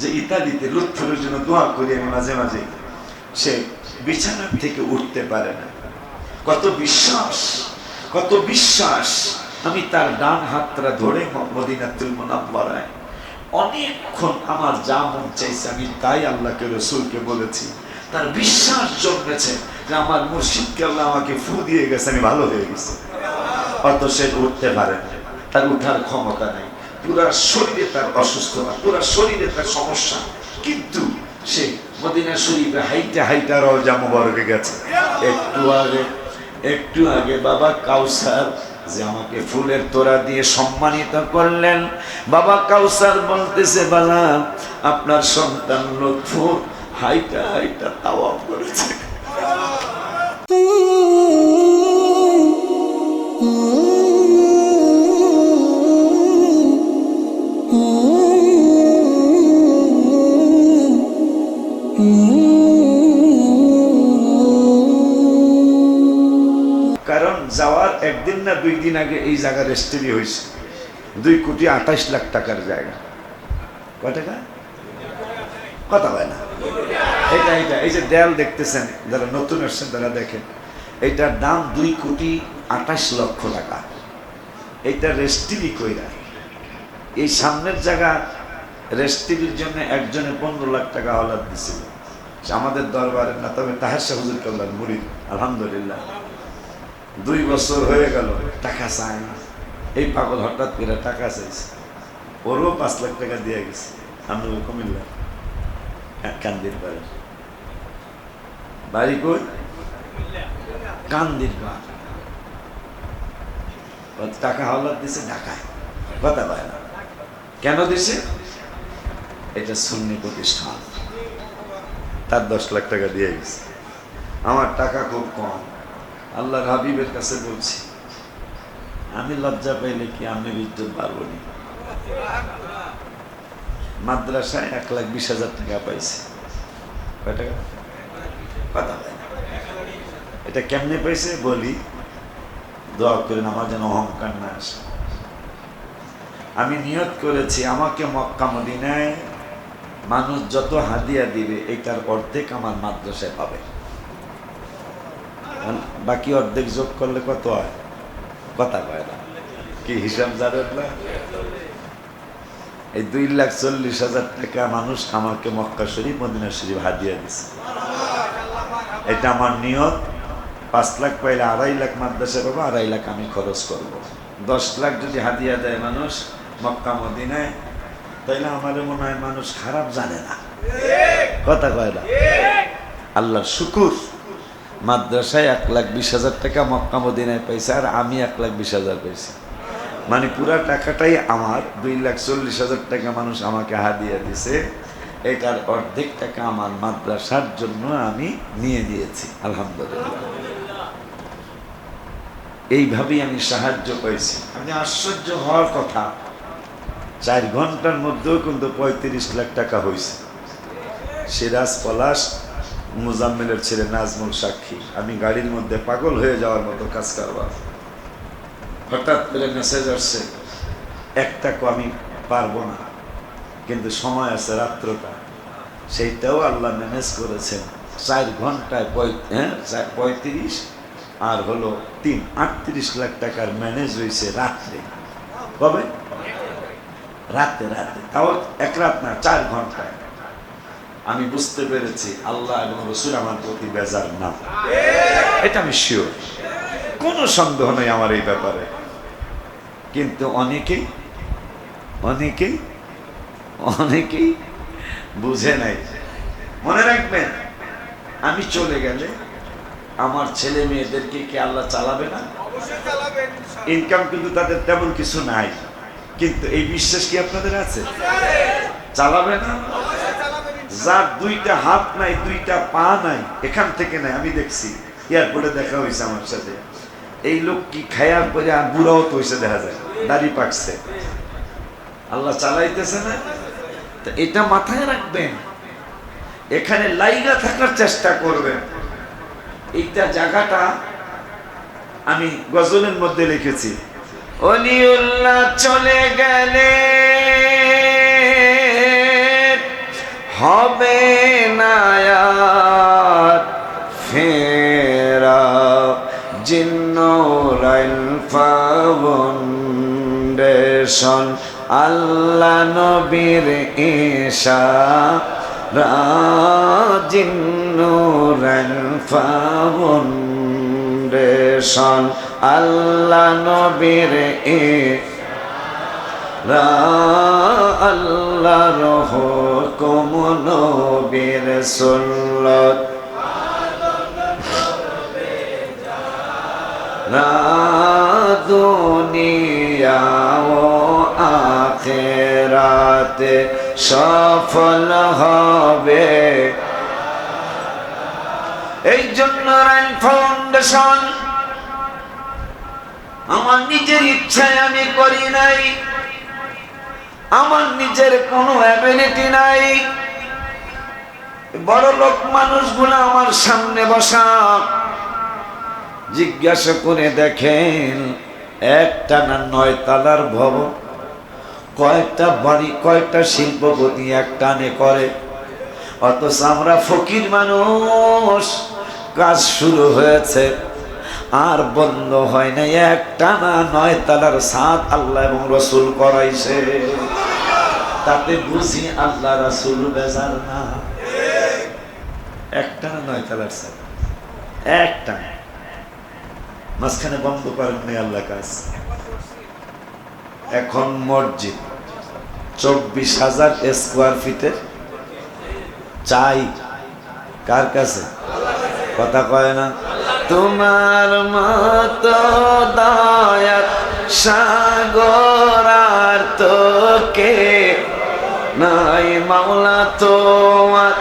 যে ইতালিতে লুৎফুরের জন্য দোয়া করি আমি মাঝে মাঝে, সে বিছানা থেকে উঠতে পারে না। কত বিশ্বাস কত বিশ্বাস। আমি তার ডান হাতটা ধরে মদিনাতুল মুনাব্বারায় অনেকক্ষণ আমার যা মন চাইছে আমি তাই আল্লাহকে, রসুলকে বলেছি। তার বিশ্বাস জন্মেছে যে আমার মুর্শিদকে আল্লাহ আমাকে ফু দিয়ে গেছে, আমি ভালো হয়ে গেছি। অত সে উঠতে পারে তার উঠার ক্ষমতা নেই। পুরা শরীরে তার অসুস্থতা, পুরা শরীরে তার সমস্যা। কিন্তু সে মদিনা শরীফে হাইটা হাইটা রওজা মুবারকে গেছে। একটু আগে একটু আগে বাবা কাউসার যে আমাকে ফুলের তোড়া দিয়ে সম্মানিত করলেন। বাবা কাউসার বলতেছে, বালা, আপনার সন্তান লক্ষ্মণ হাইটা হাইটা তাওয়া একদিন না দুই দিন আগে এই জায়গা রেস্টেরি হয়েছে। দুই কোটি আঠাশ লাখ টাকার জায়গা। কয় টাকা? কথা হয় না। এটা এটা, এই যে দেয়াল দেখতেছেন, যারা নতুন আসছেন তারা দেখেন। এইটার দাম দুই কোটি আঠাশ লক্ষ টাকা। এইটা রেস্টিরি কইরা। এই সামনের জায়গা রেস্টিরির জন্য একজনে পনেরো লাখ টাকা হলাদ দিছিল। আমাদের দরবারের না, তবে তাহার হুজুর কাল্লার মুরিদ, আলহামদুলিল্লাহ। দুই বছর হয়ে গেল, টাকা চায় না। এই পাগল হঠাৎ করে টাকা চাইছে। ওরও পাঁচ লাখ টাকা দিয়ে গেছে। আমরা কুমিল্লা কান্দির বাড়ি বাড়ি কই? কান্দির বাড়ি টাকা হাওলাত দিছে ঢাকায়। কথা পায় না। কেন দিছে? এটা সুন্নি প্রতিষ্ঠান। তার দশ লাখ টাকা দিয়ে গেছে। আমার টাকা খুব কম। আল্লাহর হাবিবের কাছে বলছি, আমি লজ্জা পাইলে কি আমি ইজ্জত পারব না? মাদ্রাসায় এক লাখ বিশ হাজার টাকা পাইছে। এটা কেমনে পাইছে বলি, দোয়া করেন আমার যেন অহংকার না আসে। আমি নিয়ত করেছি, আমাকে মক্কা মদিনায় মানুষ যত হাদিয়া দিবে এইটার অর্ধেক আমার মাদ্রাসায় পাবে। বাকি অর্ধেক যোগ করলে কত হয়? কথা পায় না। কি হিসাব জানেন না? এই দুই লাখ চল্লিশ হাজার টাকা মানুষ আমাকে মক্কা শরীফ, মদিনা শরীফ হাদিয়া দিছে। এটা আমার নিয়ত। পাঁচ লাখ পাইলে আড়াই লাখ মাদ্রাসা পাবো, আড়াই লাখ আমি খরচ করব। দশ লাখ যদি হাদিয়া দেয় মানুষ মক্কা, মদিনায়, তাইলে আমার মনে হয় মানুষ খারাপ জানে না। কথা কয় না? আল্লাহর শুকুর। মাদ্রাসায় এক লাখ বিশ হাজার টাকা মক্কা মদিনায় পাইছে আর আমি এক লাখ বিশ হাজার পাইছি। মানে পুরা টাকাটাই আমার, দুই লাখ চল্লিশ হাজার টাকা মানুষ আমাকে হাদিয়া দিছে। এটার অর্ধেক টাকা আমার মাদ্রাসার জন্য আমি নিয়ে দিয়েছি, আলহামদুলিল্লাহ। এইভাবেই আমি সাহায্য পেয়েছি আমি আশ্চর্য হওয়ার কথা, চার ঘণ্টার মধ্যেও কিন্তু পঁয়ত্রিশ লাখ টাকা হয়েছে সিরাজ পলাশ মুজাম্মেলের ছেলে নাজমুল সাক্ষী। আমি গাড়ির মধ্যে পাগল হয়ে যাওয়ার মতো কাজ কারবার। হঠাৎ করে মেসেজ আসছে একটাকও আমি পারব না, কিন্তু সময় আছে রাত্রটা। সেইটাও আল্লাহ ম্যানেজ করেছেন। চার ঘন্টায় হ্যাঁ পঁয়ত্রিশ, আর হলো তিন, আটত্রিশ লাখ টাকার ম্যানেজ হয়েছে রাত্রে। কবে? রাতে রাতে। তাও এক রাত না, চার ঘন্টায়। আমি বুঝতে পেরেছি আল্লাহ এবং রসুল আমার প্রতি বেজার না। এটা আমি শিওর কোনো সন্দেহ নেই আমার এই ব্যাপারে। কিন্তু অনেকেই অনেকেই অনেকেই বুঝে নাই। মনে রাখবেন আমি চলে গেলে আমার ছেলে মেয়েদেরকে কি আল্লাহ চালাবে না? ইনকাম কিন্তু তাদের তেমন কিছু নাই। কিন্তু এই বিশ্বাস কি আপনাদের আছে। চালাবে না? যার দুইটা হাত নাই, দুইটা পা নাই, এখান থেকে নাই, আমি দেখছি। এয়ারপোর্টে দেখা হয়েছে আমার সাথে। এই লোক কি খায়ার পরে আর বুড়াও তো হয়েছে দেখা যায়, দাড়ি পাকছে। আল্লাহ চালাইতেছে না? তো এটা মাথায় রাখবেন। এখানে লাইগা থাকার চেষ্টা করবেন। এইটা জায়গাটা আমি গজলের মধ্যে লিখেছি। অলিউল্লাহ চলে গেলে হবে না ফেরা জিন্নুরাইল ফাউন্ডেশন আল্লাহ নবীর ঈশা জিন্নুরাইল ফাউন্ডেশন আল্লাহ নবীর এ আল্লাহর হুকুম নবীর সুন্নত। না দুনিয়া ও আখেরাতে সফল হবে। এই জন্য রাইন ফাউন্ডেশন, আমার নিজের ইচ্ছায় আমি করি নাই। আমার নিজের কোনো অ্যাবিলিটি নাই। বড় লোক মানুষগুলো আমার সামনে বসা। জিজ্ঞাসা করে দেখেন, একটা না নয় তালার ভবন, কয়েকটা বাড়ি, কয়েকটা শিল্পপতি এক টানে করে। অথচ আমরা ফকির মানুষ, কাজ শুরু হয়েছে, আর বন্ধ হয় না একটা না নয় তালার সাত আল্লাহ এবং রসুল করাইছে। তাতে বুঝি আল্লাহ রসুল বেজার না। একটা না নয় তালার সাত একটা। মাঝখানে বন্ধ করেন নাই আল্লাহ কাজ এখন মসজিদ। চব্বিশ হাজার স্কোয়ার ফিটের চাই। কার কাছে? কথা কয় না? তোমার মত মাওলা তোমার।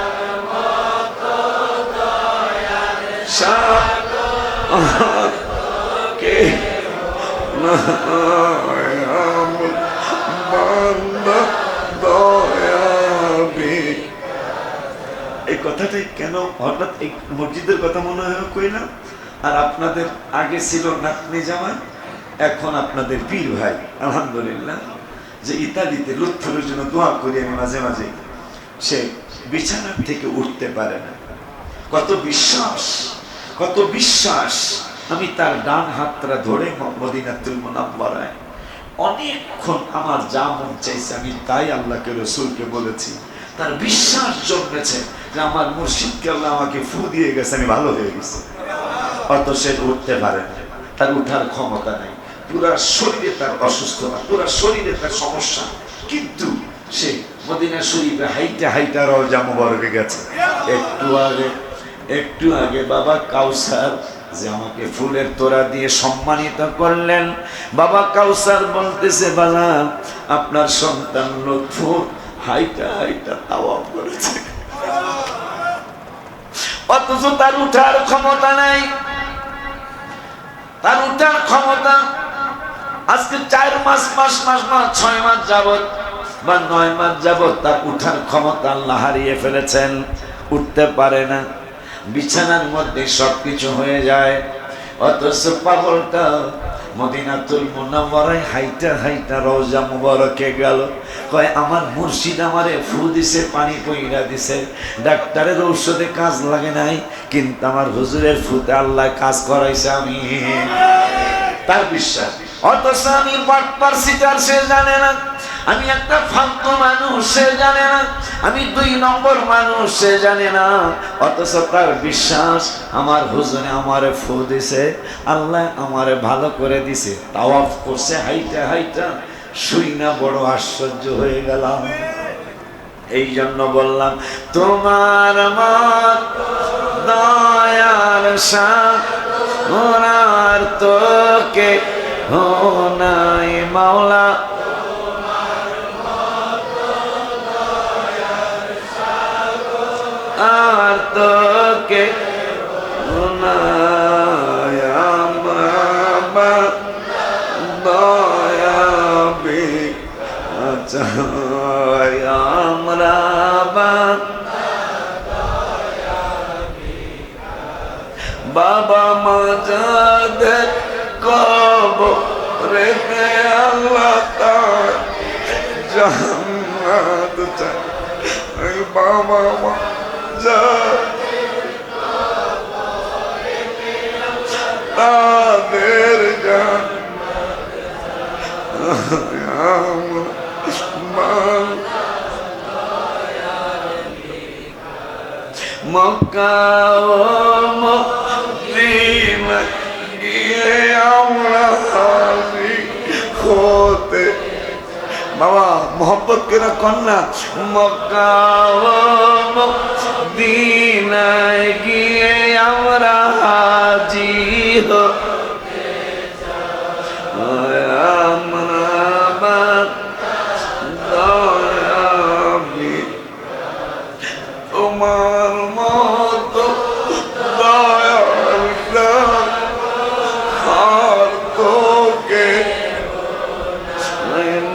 কে এই কথাটাই কেন হঠাৎ এই মসজিদের কথা মনে হয় কইলাম আর আপনাদের আগে ছিল নাতনি জামাই, এখন আপনাদের পীর ভাই। আলহামদুলিল্লাহ। যে ইতালিতে লুৎফরের জন্য দোয়া করি আমি মাঝে মাঝে। সে বিছানা থেকে উঠতে পারে না। কত বিশ্বাস কত বিশ্বাস। আমি তার ডান হাতটা ধরে মদিনাতুল অনেকক্ষণ আমার যা মন চাইছে, আমি তাই আল্লাহকে, রসুলকে বলেছি। তার বিশ্বাস জন্মেছে যে আমার মুর্শিদকে আল্লাহ আমাকে ফু দিয়ে গেছে, আমি ভালো হয়ে গেছি। অত সে উঠতে পারে না। তার উঠার ক্ষমতা নেই। পুরা শরীরে তার অসুস্থতা, পুরা শরীরে তার সমস্যা। কিন্তু সে মদিনা শরীফে হাইটা গেছে। একটু আগে একটু আগে বাবা কাউসার যে আমাকে ফুলের তোরা দিয়ে সম্মানিত করলেন। বাবা কাউসার বলতেছে আপনার সন্তান হাইটা হাইটা তাওয়াব করেছে। অথচ তার উঠার ক্ষমতা নাই। তার উঠার ক্ষমতা আজকে চার মাস, পাঁচ মাস মাস ছয় মাস যাবত বা নয় মাস যাবত তার উঠার ক্ষমতা আল্লাহ হারিয়ে ফেলেছেন। উঠতে পারে না। বিছানার মধ্যে সবকিছু হয়ে যায়। অথচ পাগলটা মদিনাতুল মুনাওয়ারায় হাইটা হাইটা রওজা মুবারকে গেল। কয়, আমার মুর্শিদ আমারে ফু দিছে, পানি পইরা দিছে। ডাক্তারের ঔষধে কাজ লাগে নাই, কিন্তু আমার হুজুরের ফুতে আল্লাহ কাজ করাইছে আমি। তার বিশ্বাস। অথচ আমি সিটার সে জানে না। আমি একটা মানুষ, সে জানে না। আমি দুই নম্বর মানুষ, সে জানে না। অথচ তার বিশ্বাস আমার আমারে ফু দিছে, আল্লাহ আমারে ভালো করে দিছে। করছে, হাইটা হাইটা শুই না বড় আশ্চর্য হয়ে গেলাম। এই জন্য বললাম, তোমার মত দয়ার সাথ তোকে হো নাই মাওলা। আর তোকে আমার বাবা মাজাদের কব রেখে আল্লাহ তার জান্নাত চাই। বাবা মা যা তাদের মক্কা মোহব্বত কেনা কন্যা মক্কা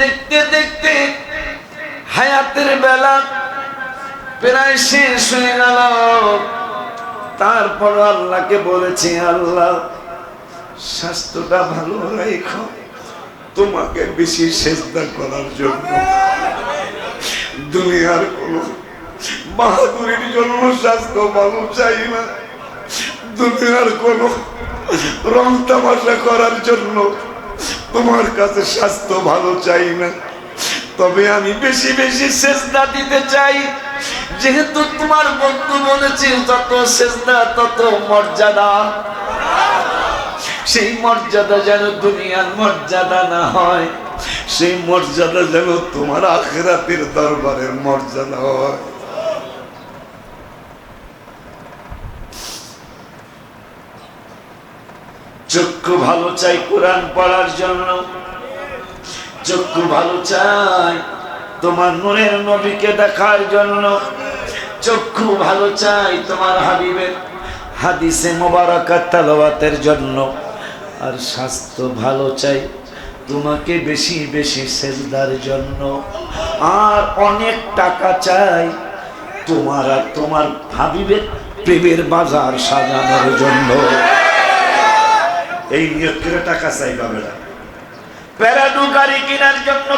দেখতে দেখতে হায়াতের বেলা প্রায় শেষ হয়ে গেল। তারপর আল্লাহকে বলেছি, আল্লাহ, স্বাস্থ্যটা ভালো রেখো। তোমাকে বেশি চেষ্টা করার জন্য দুনিয়ার কোন বাহাদুরির জন্য স্বাস্থ্য ভালো চাই না। দুনিয়ার কোন রং তামাশা করার জন্য তোমার কাছে স্বাস্থ্য ভালো চাই না। তবে আমি বেশি বেশি চেষ্টা দিতে চাই। যেহেতু তোমার বন্ধু বলেছে যত চেষ্টা তত মর্যাদা। সেই মর্যাদা যেন দুনিয়ার মর্যাদা না হয়, সেই মর্যাদা যেন তোমার আখেরাতের দরবারের মর্যাদা হয়। চক্ষু ভালো চাই কোরআন পড়ার জন্য। চক্ষু ভালো চাই তোমার নূরের নবীকে দেখার জন্য। চক্ষু ভালো চাই তোমার হাবিবের হাদিসে মোবারকাত তালাওয়াতের জন্য। আর স্বাস্থ্য ভালো চাই তোমাকে বেশি বেশি সেজদার জন্য। আর অনেক টাকা চাই তোমার আর তোমার হাবিবের প্রেমের বাজার সাজানোর জন্য। এই নিয়োগ করে টাকা চাই পাবে না প্যারাডু গাড়ি কেনার জন্য